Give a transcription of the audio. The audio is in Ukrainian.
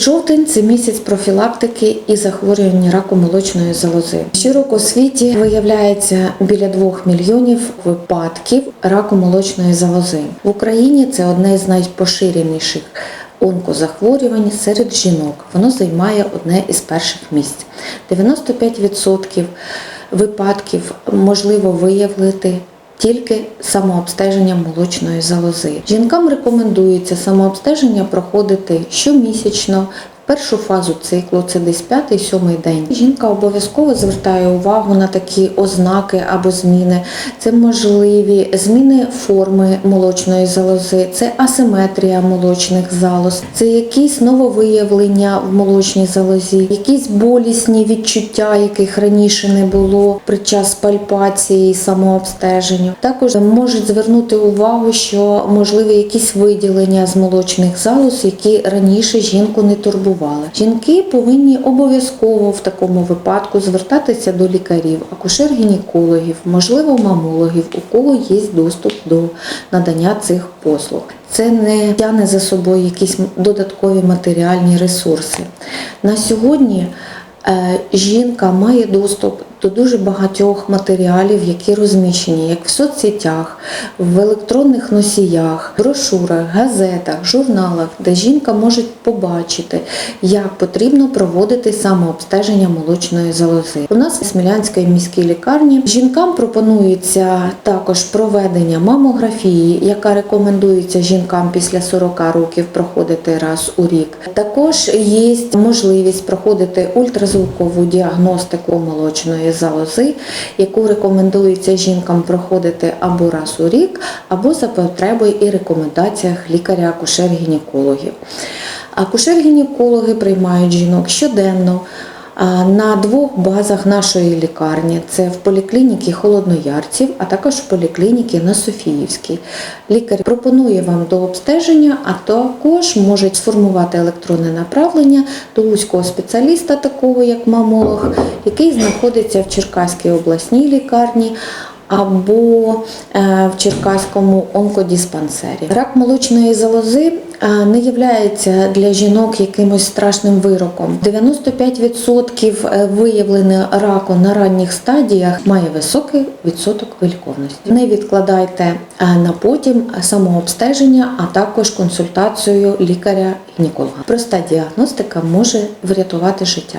Жовтень це місяць профілактики і захворювання раку молочної залози. Щороку у світі виявляється біля 2 мільйонів випадків раку молочної залози. В Україні це одне з найпоширеніших онкозахворювань серед жінок. Воно займає одне із перших місць. 95% випадків можливо виявити тільки самообстеження молочної залози. Жінкам рекомендується самообстеження проходити щомісячно. Першу фазу циклу це десь п'ятий-сьомий день. Жінка обов'язково звертає увагу на такі ознаки або зміни. Це можливі зміни форми молочної залози, це асиметрія молочних залоз, це якісь нововиявлення в молочній залозі, якісь болісні відчуття, яких раніше не було під час пальпації самообстеження. Також можуть звернути увагу, що можливі якісь виділення з молочних залоз, які раніше жінку не турбували. Жінки повинні обов'язково в такому випадку звертатися до лікарів, акушер-гінекологів, можливо, мамологів, у кого є доступ до надання цих послуг. Це не тягне за собою якісь додаткові матеріальні ресурси. На сьогодні е, жінка має доступ до дуже багатьох матеріалів, які розміщені як в соцсетях, в електронних носіях, брошурах, газетах, журналах, де жінка може побачити, як потрібно проводити самообстеження молочної залози. У нас в Смілянській міській лікарні жінкам пропонується також проведення мамографії, яка рекомендується жінкам після 40 років проходити раз у рік. Також є можливість проходити ультразвукову діагностику молочної залози, яку рекомендується жінкам проходити або раз у рік, або за потребою і рекомендаціях лікаря-акушер-гінекологів. Акушер-гінекологи приймають жінок щоденно. А, На двох базах нашої лікарні це в поліклініці Холодноярців, а також в поліклініці на Софіївській. Лікар пропонує вам до обстеження, а також може сформувати електронне направлення до вузького спеціаліста, такого як мамолог, який знаходиться в Черкаській обласній лікарні або е, в Черкаському онкодиспансері. Рак молочної залози е, не є для жінок якимось страшним вироком. 95% виявлення раку на ранніх стадіях має високий відсоток виліковності. Не відкладайте е, на потім самообстеження, а також консультацію лікаря-гінеколога. Проста діагностика може врятувати життя.